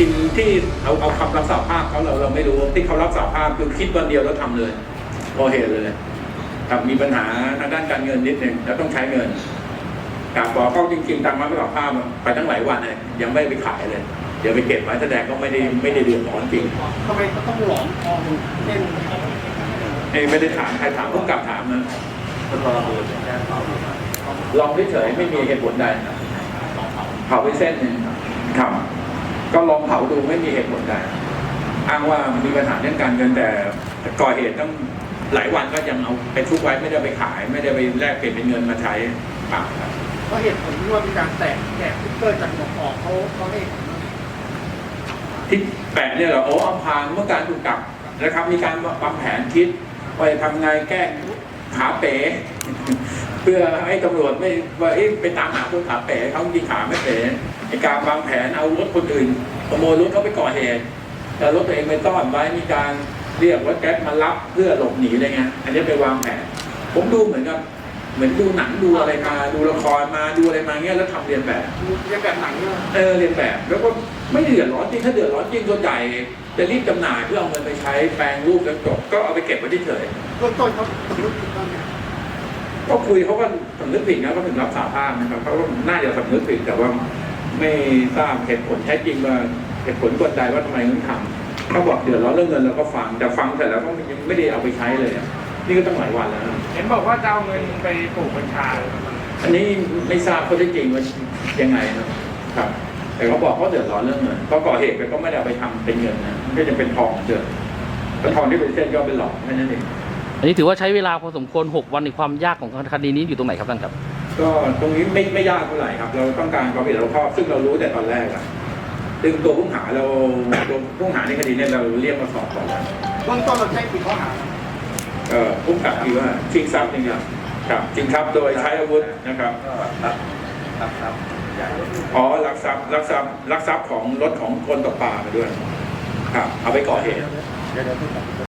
ริงๆที่เอาเอาคำรับสารภาพเขาเราเราไม่รู้ที่เขารับสารภาพคือคิดวันเดียวแล้วทำเลยก่อเหตุเลยครับมีปัญหาทางด้านการเงินนิดนึงแล้วต้องใช้เงินกาบบอกเขาจริงๆตามรับสารภาพไปตั้งหลายวันเลยยังไม่ไปขายเลย เดี๋ยวไปเก็บไว้แสดงก็ไม่ได้ไม่ได้เดือดร้อนจริงทำไมเขาต้องหลอมทองเส้นเอ้ยไม่ได้ถามใครถามต้องกลับถามนะคนรอดูแค่เผาลงมาลองเฉยๆไม่มีเหตุผลใดเผาไปเส้นหนึ่งครับ ก็ลองเผาดูไม่มีเหตุผลใดอ้างว่ามีปัญหาเรื่องการเงินแต่ก่อเหตุต้องหลายวันก็ยังเอาไปทุกไว้ไม่ได้ไปขาย ไม่ได้ไปแลกเปลี่ยนเป็นเงินมาใช้เปล่าครับเพราะเหตุผลที่ว่ามีการแตกแตกที่เกิดจากหัวออกเขาเขาให้ที่แปดเนี่ยเหรอโอ้อำพรางเมื่อการถูกจับนะครับ มีการวางแผนคิดว่าจะทำไงแก้ขาเป๋ เพื่อให้ตำรวจไม่ว่าไปตามหาคนขาเป๋เขาจริงขาไม่เป๋ในการวางแผนเอารถคนอื่นขโมยรถเขาไปก่อเหตุแต่รถตัวเองไปซ่อนไว้มีการเรียกรถแก๊สมารับเพื่อหลบหนีอะไรเงี้ยอันนี้ไปวางแผน ผมดูเหมือนกับเหมือนดูหนังดูอะไรมาดูละครมาดูอะไรมาเงี้ยแล้วทำเรียนแบบเรียนแบบหนังเนี่ยเออเรียนแบบ แล้วก็ไม่เดือดร้อนจริงถ้าเดือดร้อนจริงตัวใหญ่จะรีบจำหน่ายเพื่อเอาเงินไปใช้แปลงรูปแล้วจบก็เอาไปเก็บไว้เฉยเบื้องต้นเขาสำนึ กผิดบ้างไหมๆก็คุยเขาก็สำนึกผิดนะก็ถึงรับสาภาพนะครับเขาก็น่าจะสำนึกผิดแต่ว่าไม่ทราบเหตุผลแท้จริงว่าเหตุผลกดใจว่าทำไมถึงทำเขาบอกเดือดร้อนเรื่องเงินเราก็ฟังแต่ฟังเสร็จแล้วก็ยังไม่ได้เอาไปใช้เลยอะนี่ก็ต้องหลายวันแล้วนะเห็นบอกว่าจะเอาเงินไปปลูกกัญชาอันนี้ไม่ทราบข้อเท็จจริงว่ายังไงนะครับ แต่เขาบอกเขาเดือดร้อนเรื่องเงินเขาก่อเหตุไปก็ไม่ได้เอาไปทำเป็นเงินนะมันก็จะเป็นทองเดือดแล้วทองที่เป็นเส้นก็เอาไปหลอกแค่นั้นเอง อันนี้ถือว่าใช้เวลาพอสมควร 6 วันในความยากของคดีนี้อยู่ตรงไหนครับท่านครับ ก็ตรงนี้ไม่ไม่ยากเท่าไหร่ครับ เราต้องการความผิดเราชอบซึ่งเรารู้แต่ตอนแรกอะซึ่งตัวผู้ต้องหาเราตัวผู้ต้องหาในคดีเนี่ยเราเรียกมาสอบก่อนแล้วเบื้องต้นเราแจ้งกี่ข้อหาเอ่อผู้กำกับคือว่าชิงทรัพย์นี่ครับครับชิงทรัพย์โดยใช้อาวุธนะครับก็รับรับรับใหญ่อ๋อลักทรัพย์ลักทรัพย์ลักทรัพย์ของรถของคนตกปลามาด้วย ครับ เอาไปก่อเหตุเดี๋ยวเดี๋ยว